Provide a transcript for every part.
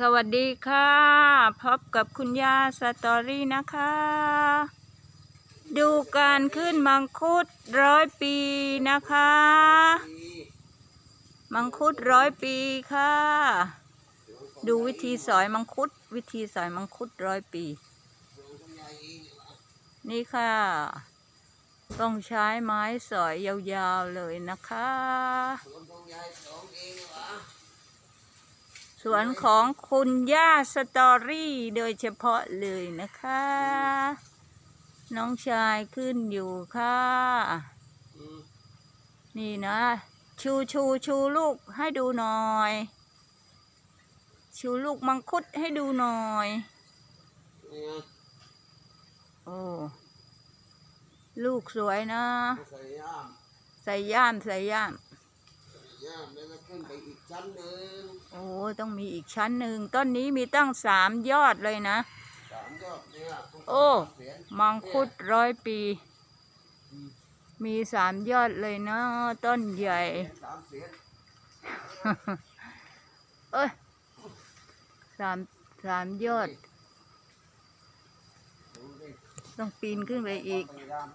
สวัสดีค่ะ พบกับคุณย่าสตอรี่นะคะ ดูการขึ้นมังคุดร้อยปีนะคะ มังคุดร้อยปีค่ะ ดูวิธีสอยมังคุด วิธีสอยมังคุดร้อยปี นี่ค่ะ ต้องใช้ไม้สอยยาวๆเลยนะคะ สวนของคุณย่าสตอรี่ โดยเฉพาะเลยนะคะ น้องชายขึ้นอยู่ค่ะ นี่นะ ชูชูชูลูกให้ดูหน่อย ชูลูกมังคุดให้ดูหน่อย โอ้ลูกสวยนะ ใส่ย่าม ใส่ย่าม ใส่ย่ามย่ามแล้วก็ขึ้นไปอีกชั้นหนึ่งโอ้ต้องมีอีกชั้นหนึ่งต้นนี้มีตั้งสามยอดเลยนะ สามยอดเนี่ยโอ้ เสียนมังคุดร้อยปี มีสามยอดเลยนะต้นใหญ่ สามเสียนเอ้ยสามสามยอด ดูดิต้องปีนขึ้นไปอีกพยายาม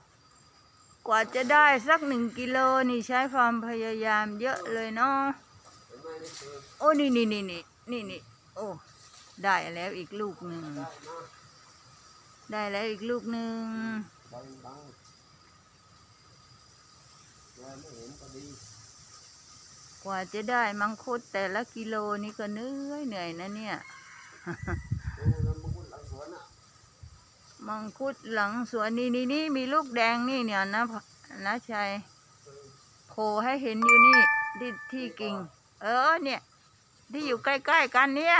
กว่าจะได้สักหนึ่งกิโลนี่ใช้ความพยายามเยอะเลยเนาะโอ้นี่นี่นี่นี่นี่นี่โอ้ได้แล้วอีกลูกหนึ่งได้แล้วอีกลูกหนึ่งกว่าจะได้มังคุดแต่ละกิโลนี่ก็เหนื่อยเหนื่อยนะเนี่ย โอ้แล้วมังคุดหลังสวนอะ มังคุดหลังสวนนี่นี่นี่มีลูกแดงนี่เนี่ยนะนะชัยโผล่ให้เห็นอยู่นี่ที่ที่กิ่ง เออเนี่ย ที่อยู่ใกล้ๆกันเนี่ย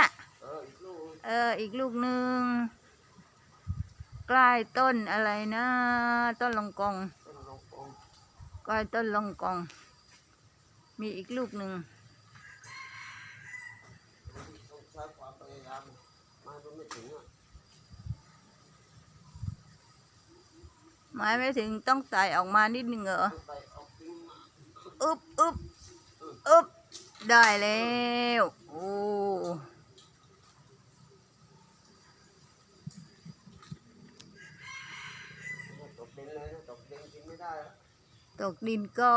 เอออีกลูกหนึ่งใกล้ต้นอะไรนะ ต้นลองกองต้นลงกองใกล้ต้นลองกอง มีอีกลูกหนึ่งใช้ความพยายามมามันไม่ถึงอะ มายไม่ถึงต้องไต่ออกมานิดนึงเหรออึบอึบอึบได้แล้วโอ้ตกดินเลยตกดินกินไม่ได้ตกดินก็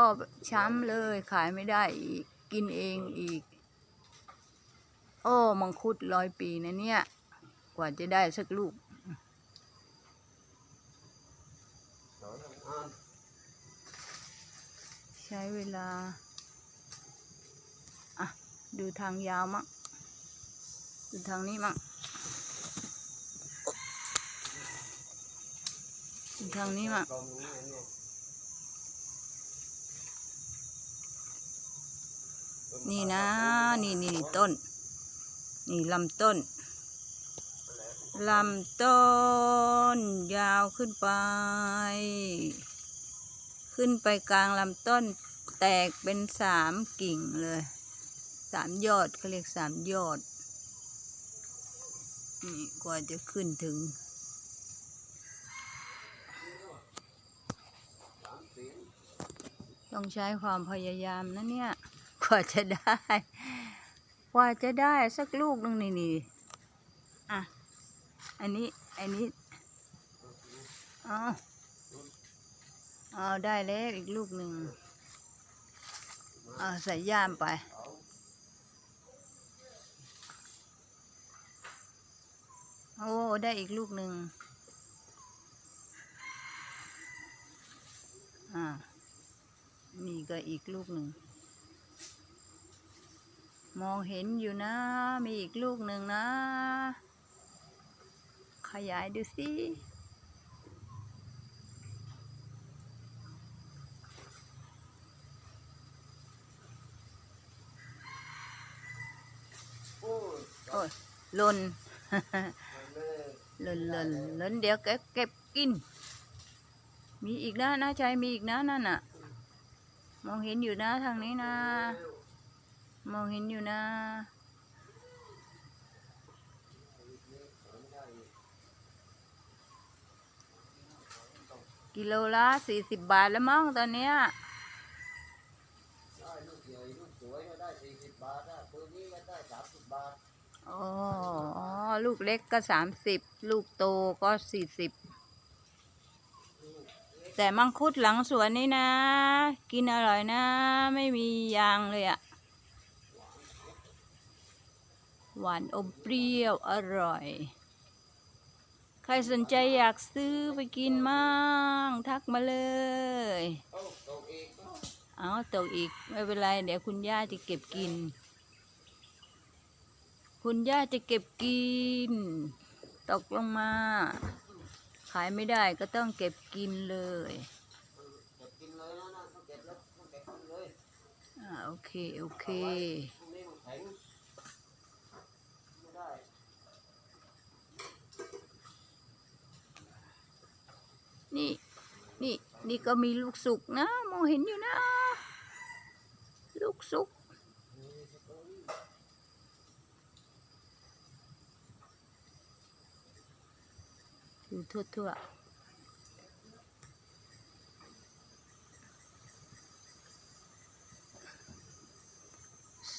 ช้ำเลยขายไม่ได้อีก กินเองอีก โอ้ มังคุดร้อยปีนะเนี่ย กว่าจะได้สักลูก สอนทำงาน ใช้เวลา อะ ดูทางยาวมั้งดูทางนี้มั้งดูทางนี้มั้งนี่นะ นี่นี่ต้น นี่ลำต้นลำต้นยาวขึ้นไป ขึ้นไปกลางลำต้นแตกเป็นสามกิ่งเลยสามยอดเขาเรียกสามยอด นี่กว่าจะขึ้นถึงต้องใช้ความพยายามนะเนี่ย กว่าจะได้ กว่าจะได้สักลูกนึงนี่นี่อะ อันนี้ อันนี้เอ เอาได้แล้วอีกลูกหนึ่งเอาใส่ย่ามไป โอ้ ได้อีกลูกหนึ่งอ่านี่ก็อีกลูกหนึ่ง มองเห็นอยู่นะ มีอีกลูกหนึ่งนะ ขยายดูสิ โอ้ย โอ้ย หล่นลยหล่นหล่นหล่นเดี๋ยวแกเก็บกิน มีอีกนะนะชายมีอีกนะนั่นน่ะ มองเห็นอยู่นะทางนี้นะ มองเห็นอยู่นะกิโลละสี่สิบบาทแล้วมั้งตอนเนี้ยได้ลูกใหญ่ลูกสวยก็ได้สี่สิบบาทนะตัวนี้ก็ได้สามสิบบาท โอ้เลูกเล็กก็สามสิบลูกโตก็สี่สิบแต่มังคุดหลังสวนนี่นะ กินอร่อยนะ ไม่มียางเลยอะหวานอมเปรี้ยวอร่อย ใครสนใจอยากซื้อไปกินมั่งทักมาเลยเอาตกอีก ไม่เป็นไร เดี๋ยวคุณย่าจะเก็บกิน คุณย่าจะเก็บกิน ตกลงมา ขายไม่ได้ก็ต้องเก็บกินเลยอ่าโอเค โอเคนี่ นี่ นี่นี่ก็มีลูกสุกนะ มองเห็นอยู่นะ ลูกสุก อยู่ทั่วๆ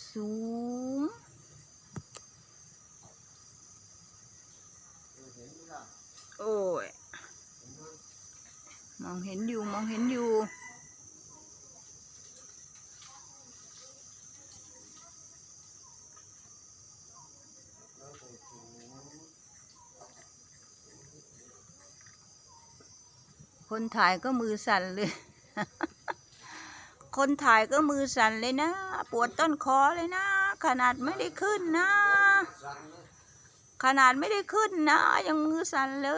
สูงเห็นไหมโอ้ย มองเห็นอยู่ มองเห็นอยู่ แล้วก็สูง คนถ่ายก็มือสั่นเลย คนถ่ายก็มือสั่นเลยนะ ปวดต้นคอเลยนะ ขนาดไม่ได้ขึ้นนะ ขนาดไม่ได้ขึ้นนะ ยังมือสั่นเล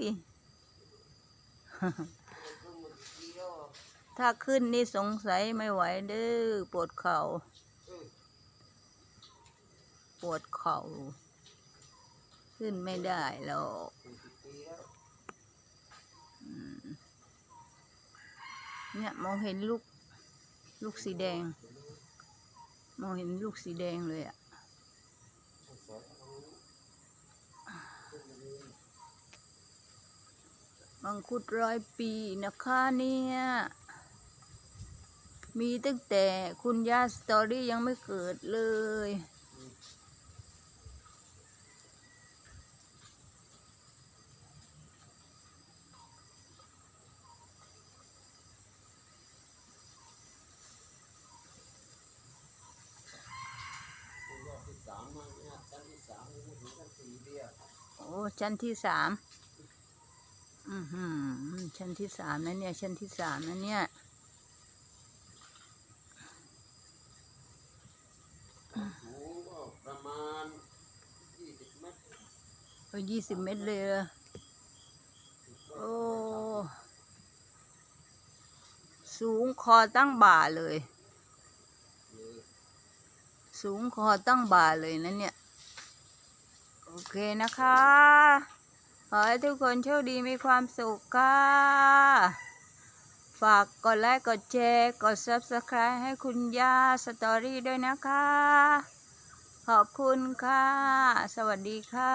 ย ถ้าขึ้นนี่สงสัยไม่ไหวเด้อปวดเขา่า ปวดเขา่า ขึ้นไม่ได้หรอก เนี่ยมองเห็นลูก ลูกสีแดง มองเห็นลูกสีแดงเลยอะสวยตรงนี้ขึ้นมาดีมังคุดร้อยปีนะคะเนี่ย มีตั้งแต่คุณย่าสตอรี่ยังไม่เกิดเลย เป็นรอบที่สามมาเนี่ยชั้นที่สามยังไม่ถึงชั้นสี่เดียว โอ้ ชั้นที่สามอือหือชั้นที่สามนะเนี่ย ชั้นที่สามนะเนี่ยประมาณยี่สิบเมตรก็ยี่สิบเมตรเลยโอ้สูงคอตั้งบ่าเลย สูงคอตั้งบ่าเลยนะเนี่ย โอเคนะคะ ขอให้ทุกคนโชคดีมีความสุขค่ะ ฝากกดไลค์ กดแชร์ กด Subscribe ให้คุณย่าสตอรี่ด้วยนะคะ ขอบคุณค่ะ สวัสดีค่ะ